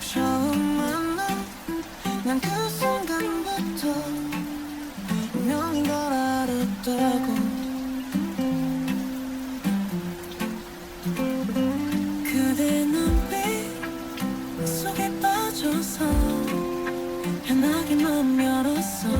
처음 만나 난그 순간부터 운명인 걸 알았다고. 그대 눈빛 속에 빠져서 편하게 맘 열었어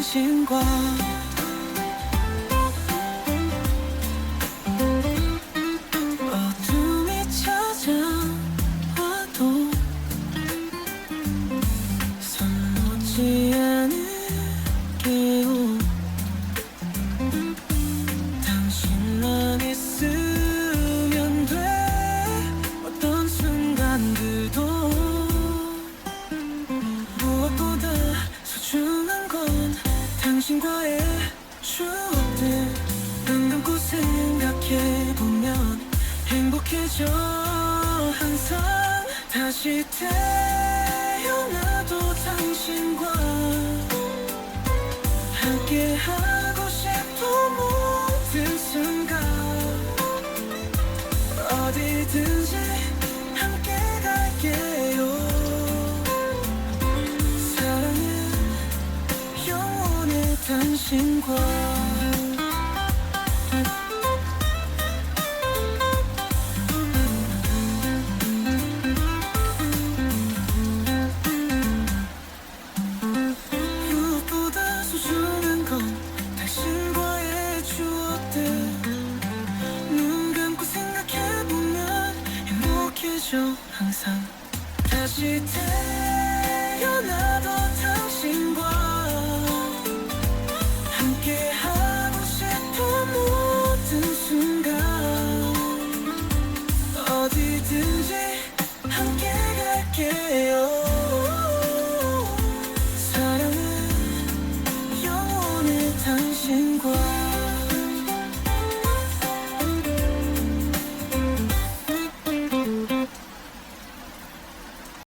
당신과 어둠이 찾아와도 손 놓지 않을게요. 당신만 있으면 돼. 어떤 순간들도 무엇보다 소중한 건 당신과의 추억들 눈 감고 생각해보면 행복해져. 항상 다시 태어나도 당신과 함께하고 싶은 모든 순간. 어디든지 함께 갈게 당신과 무엇보다 소중한 건 당신과의 추억들 눈 감고 생각해보면 행복해져 항상. 다시 당신과 kill.